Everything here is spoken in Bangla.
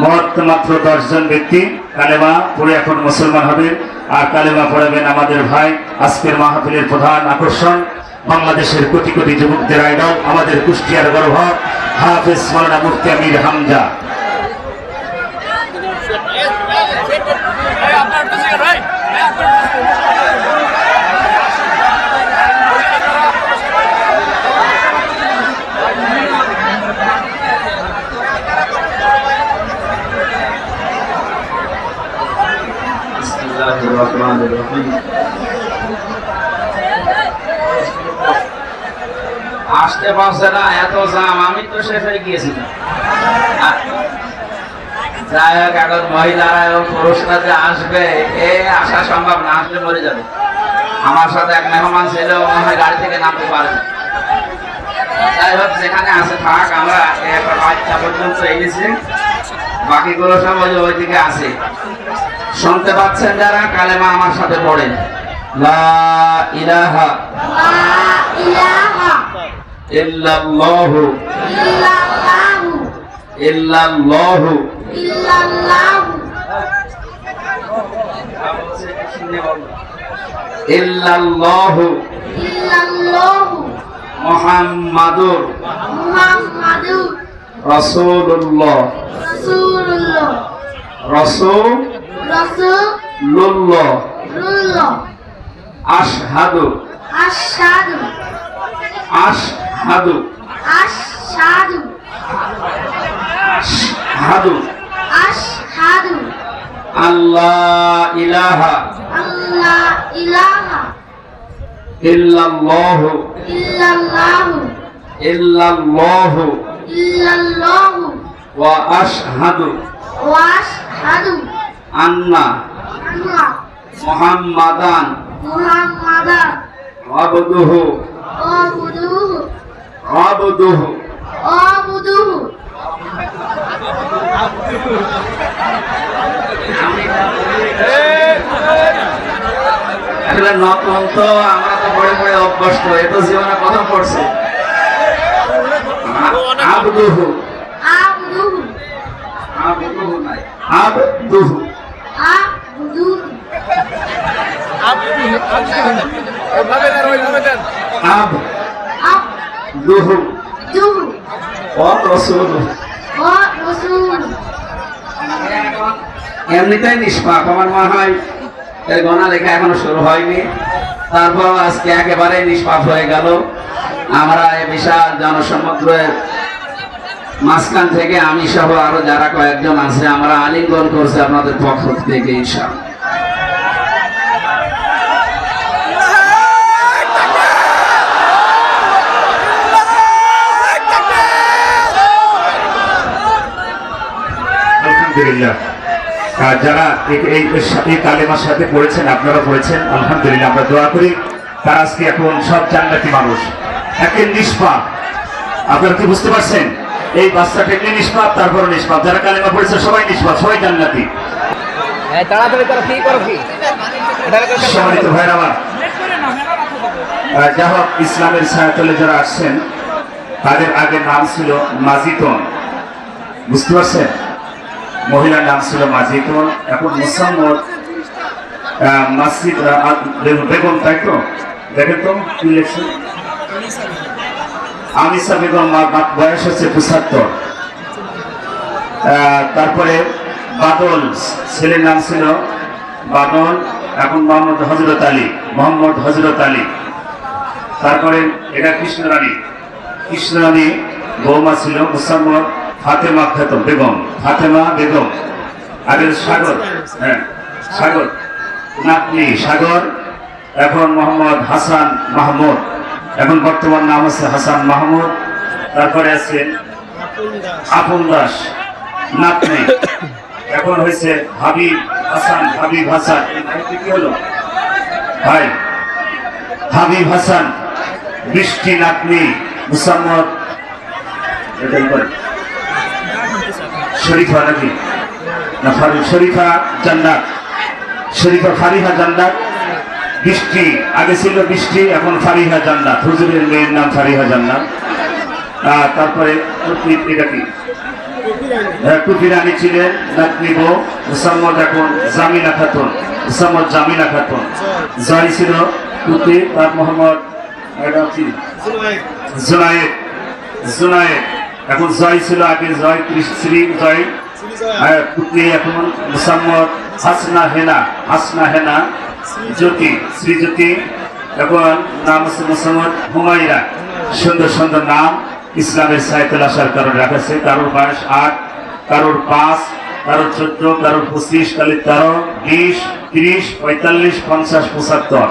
মাত্র দশজন ব্যক্তি। কালেমা পড়ে এখন মুসলমান হবে। আর কালেমা পড়াবেন আমাদের ভাই আজকের মাহফিলের প্রধান আকর্ষণ। বাংলাদেশের কোটি কোটি যুবকদের আইডল, আমাদের কুষ্টিয়ার গর্ভ হাফেজ মাওলানা মুফতি আমির হামজা। الرحمن الرحيم আসতে পারছে না এত জাম আমি তো শেষ হয়ে গিয়েছিলাম যাই হোক এখন মহিলারা এবং পুরুষরা যে আসবে এ আসা সম্ভব না আসলে মরে যাবে আমার সাথে এক মেহমান ছিল ও মনে হয় গাড়ি থেকে নামতে পারে না। যাই হোক যেখানে আছে থাক আমরা একটা বাচ্চা পর্যন্ত এনেছি বাকিগুলো সব ওই যে ওইদিকে আছে শুনতে পাচ্ছেন যারা? কালেমা আমার সাথে পড়েন। লা ইলাহা ইল্লাল্লাহু ইল্লাল্লাহু ইল্লাল্লাহু মুহাম্মাদুর রাসূলুল্লাহ রাসূলুল্লাহ আশহাদু। আশহাদু। আশহাদু। আশহাদু। আশহাদু। আশহাদু। আল্লাহ ইলাহা। আল্লাহ ইলাহা। ইল্লাল্লাহু। ইল্লাল্লাহু। ইল্লাল্লাহু। ইল্লাল্লাহু। ওয়া আশহাদু। ওয়া আশহাদু। আন্না। মুহাম্মাদান। আবদুহু। আবুদুহু। আবদুহু। আসলে নতুন তো আমরা তো পড়ে পড়ে অভ্যস্ত এ তো জীবনে কথা পড়ছে। আবদুহু। আবুদুহু। আবদুহু নাই। আবদুহু আবুদুহু। এমনিতেই আমার মনে হয় লেখা এখনও শুরু হয়নি। তারপর আজকে একেবারে নিষ্পাপ হয়ে গেল। আমরা এই বিশাল জনসমুদ্রের মাঝখান থেকে আমি সহ আরও যারা কয়েকজন আছে, আমরা আলিঙ্গন করছি আপনাদের পক্ষ থেকে আলহামদুলিল্লাহ আর যারা এই- কালেমার সাথে পড়েছেন আপনারা পড়েছেন আলহামদুলিল্লাহ আমরা দোয়া করি তারা আজকে এখন সব জান্নাতি মানুষ। একে নিষ্পাপ। আপনারা কি বুঝতে পারছেন? এই বাচ্চাটা এমনি নিষ্পাপ? তারপর নিষ্পাপ। যারা কালেমা পড়েছে সবাই নিষ্পাপ সবাই জান্নাতি। এই তাড়াতাড়ি করো কি করো কি? সম্মানিত ভাইরা আমার। যা হোক ইসলামের ছায়াতলে যারা আসছেন তাদের আগে নাম ছিল মাজিতন বুঝতে পারছেন? মহিলার নাম ছিল মাজিতন এখন মুসাম্মদ মাসিদ বেগম- তাই তো? দেখেন তো কি বেগম বয়স হচ্ছে পঁচাত্তর। তারপরে বাদল, ছেলের নাম ছিল বাদল, এখন মোহাম্মদ হজরত আলী, মোহাম্মদ হজরত আলী। তারপরে এটা কৃষ্ণরানী। কৃষ্ণরানী বৌমা ছিল মুসাম্মদ ফাতেমা খাতুন বেগম ফাতেমা বেগম। আগের সাগর হ্যাঁ সাগর। নাতনি সাগর এখন মোহাম্মদ হাসান মাহমুদ। এখন বর্তমান নাম আছে হাসান মাহমুদ। তারপরে আছে আপন দাস। নাতনি। এখন হয়েছে হাবিব হাসান হাবিব হাসান। কি হলো ভাই হাবিব হাসান বৃষ্টি নাতনি মুসাম্মদ। এটাই করে? শরীফা নাকি না শরীফা জান্নাত। শরীফা ফারিহা জান্নাত। বৃষ্টি আগে ছিল বৃষ্টি এখন ফারিহা জান্নাত। হুজুরের মেয়ের নাম ফারিহা জান্নাত। তারপরে এটা কি? হ্যাঁ, টুপি রানী ছিলেন নাতনি বউ মুসাম্মদ এখন জামিনা খাতুন। মুসাম্মদ জামিনা খাতুন। জয় ছিল টুপি তার মোহাম্মদ জুনায়েদ। জুনায়েদ। এখন জয় ছিল আগে জয় শ্রী জয় হ্যাঁ, পুত্রী এখন মুসাম্মদ হাসনা হেনা হাসনা হেনা জ্যোতি শ্রীজ্যোতি এখন নাম হচ্ছে মুসাম্মদ হুমাইরা সুন্দর সুন্দর নাম ইসলামের সাহিত্যে আসার কারণে রাখাছে কারোর বয়স আট কারোর পাঁচ কারোর চোদ্দ কারোর পঁচিশ কারোর তেরো বিশ তিরিশ পঁয়তাল্লিশ পঞ্চাশ পঁচাত্তর।